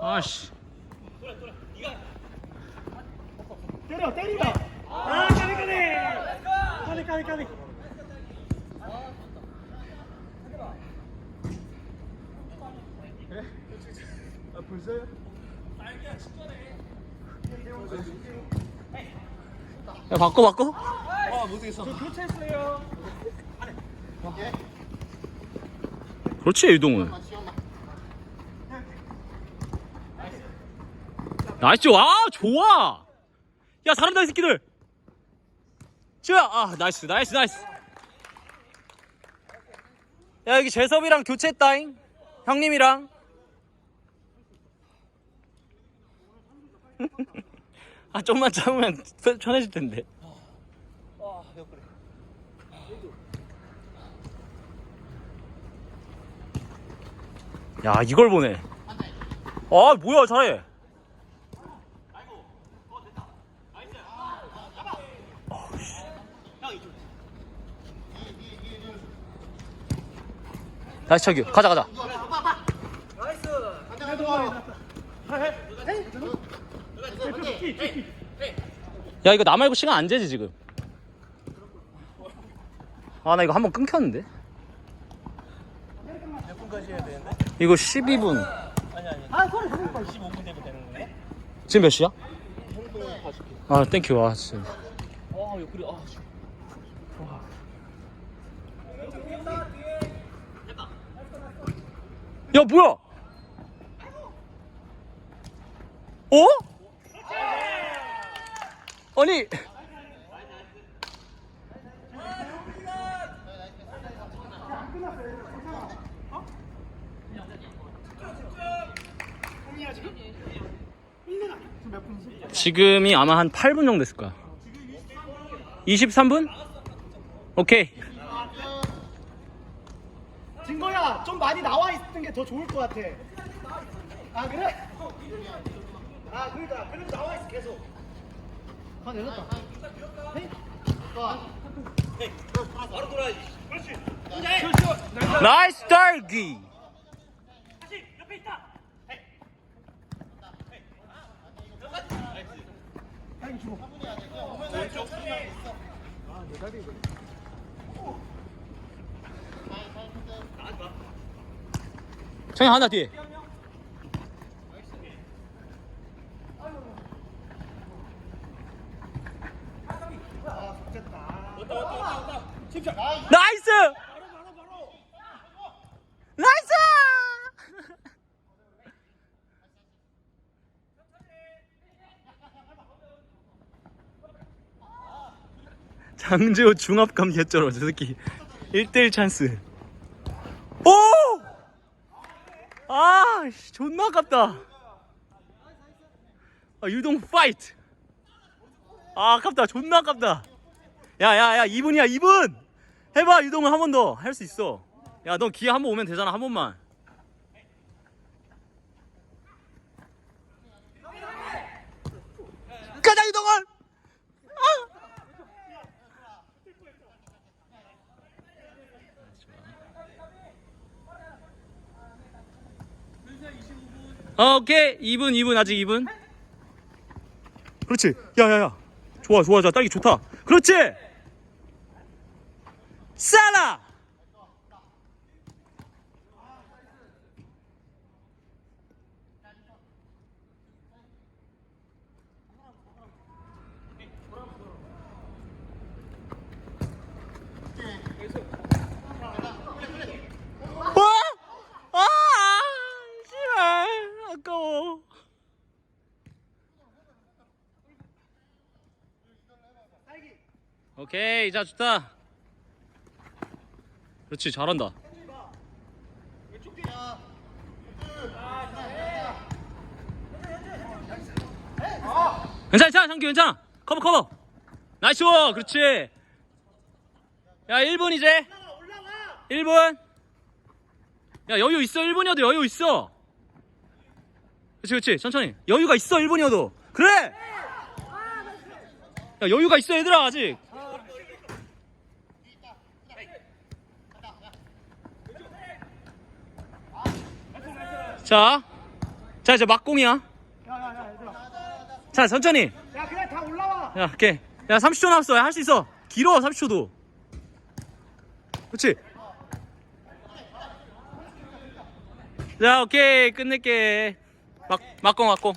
아씨. 때려 때리다 아 까비 까비 까비 까비 까비 아 벌써요? 야 바꿔 바꿔. 아 못하겠어. 저 교체했어요 그렇지 유동은. 나이스 와 좋아. 야 잘한다 이 새끼들. 지우야 아 나이스 나이스 나이스. 야 여기 재섭이랑 교체했다잉. 형님이랑. 아 좀만 참으면 편- 편해질 텐데. 야 이걸 보네. 아 뭐야 잘해. 다시 저기 가자 가자. 야 이거 나 말고 시간 안 재지 지금. 아 나 이거 한번 끊겼는데. 이거 12분. 아니 아니. 아 소리 소리 빨리 15분 되면 되는 거네? 지금 몇 시야? 아 땡큐 아 진짜. 아 옆구리 아. 야 뭐야? 어? 아니 지금이 아마 한 8분 정도 됐을 거야 23분? 오케이 진거야. 좀 많이 나와 있는 게 더 좋을 것 같아. 아 그래? 아 그러니까 그래도 나와 있어 계속. 아 내렸다 헤이. 바로 돌아야지. 나이스 딸기. 아이 주고 정현 하나 뒤에. 나이스! 나이스! 장재호 중압감 개쩔어 저 새끼. 1대1 찬스. 오! 아, 씨, 존나 아깝다. 아, 유동 파이트. 아, 아깝다. 존나 아깝다. 야, 야, 야, 2분이야, 2분. 해봐, 유동은 한 번 더. 할 수 있어. 야, 너 기회 한 번 오면 되잖아, 한 번만. 가자, 유동은! 아! 어, 오케이. 2분 2분 아직 2분. 그렇지. 야야야. 좋아 좋아. 좋아 딸기 좋다. 그렇지. 싸라 어? 아, 씨발, 아까워. 오케이, 자 좋다. 그렇지, 잘한다. 괜찮아, 괜찮아, 상규 괜찮아. 커버, 커버. 나이스, 그렇지. 야, 1분 이제. 1분. 야 여유 있어 1분이어도 여유 있어 그렇지 그렇지 천천히 여유가 있어 1분이어도 그래 야 여유가 있어 얘들아 아직 자 자 이제 막공이야. 야야야 얘들아 자 천천히. 야 그냥 다 올라와. 야 오케이. 야 30초 남았어. 할 수 있어. 길어 30초도. 그렇지? 자 오케이. 끝낼게. 막 막공 막공